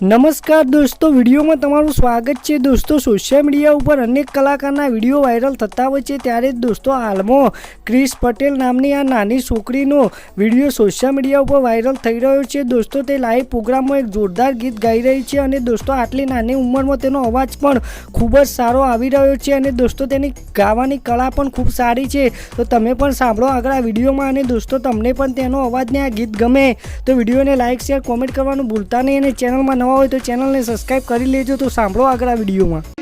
નમસ્કાર દોસ્તો, વિડીયોમાં તમારું સ્વાગત છે. દોસ્તો સોશિયલ મીડિયા ઉપર અનેક કલાકારના વીડિયો વાયરલ થતા હોય છે. ત્યારે જ દોસ્તો, હાલમાં ક્રિશ પટેલ નામની આ નાની છોકરીનો વીડિયો સોશિયલ મીડિયા ઉપર વાયરલ થઈ રહ્યો છે. દોસ્તો, તે લાઈવ પ્રોગ્રામમાં એક જોરદાર ગીત ગાઈ રહી છે અને દોસ્તો, આટલી નાની ઉંમરમાં તેનો અવાજ પણ ખૂબ જ સારો આવી રહ્યો છે અને દોસ્તો, તેની ગાવાની કળા પણ ખૂબ સારી છે. તો તમે પણ સાંભળો આગળ આ વિડીયોમાં અને દોસ્તો, તમને પણ તેનો અવાજને આ ગીત ગમે તો વિડીયોને લાઇક શેર કોમેન્ટ કરવાનું ભૂલતા નહીં અને ચેનલમાં નવા હોય તો ચેનલને સબસ્ક્રાઈબ કરી લેજો તો સાંભળો આગળ આ વિડીયોમાં.